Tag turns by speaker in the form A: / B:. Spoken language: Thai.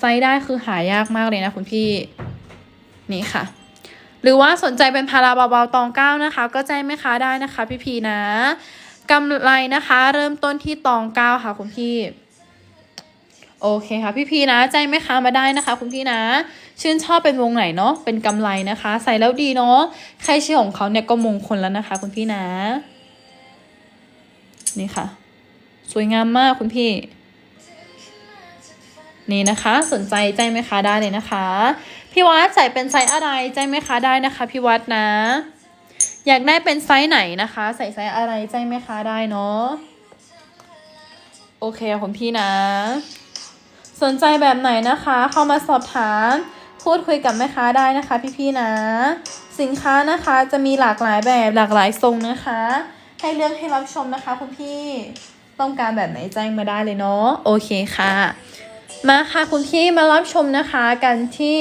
A: ไซส์ได้คือหายากมากเลยนะคุณพี่นี่ค่ะ หรือว่าสนใจเป็นพาราเบาๆตองเก้านะคะ ก็แจ้งแม่ค้าได้นะคะ พี่พีนะกำไรนะคะ เริ่มต้นที่ตองเก้าค่ะคุณพี่โอเคค่ะพี่พีนะแจ้งแม่ค้ามาได้นะคะ คุณพี่นะ ชื่นชอบเป็นวงไหนเนาะเป็นกำไรนะคะ ใส่แล้วดีเนาะใครชื่อของเขาเนี่ยก็มงคลแล้วนะคะ คุณพี่นะ นี่ค่ะ สวยงามมากคุณพี่ นี่นะคะสนใจแจ้งแม่ค้าได้เลยนะคะ พี่วัดใส่เป็นไซส์อะไรแจ้งแม่ค้าได้นะคะพี่วัดนะ อยากได้เป็นไซส์ไหนนะคะ ใส่ไซส์อะไรแจ้งแม่ค้าได้เนาะโอเคคุณพี่นะ สนใจแบบไหนนะคะ เข้ามาสอบถามพูดคุยกับแม่ค้าได้นะคะ พี่ๆนะ สินค้านะคะจะมีหลากหลายแบบหลากหลายทรงนะคะ ให้เลือกให้รับชมนะคะ คุณพี่ต้องการแบบไหนแจ้งมาได้เลยเนาะโอเคค่ะ มาค่ะคุณพี่มารับชมนะคะกันที่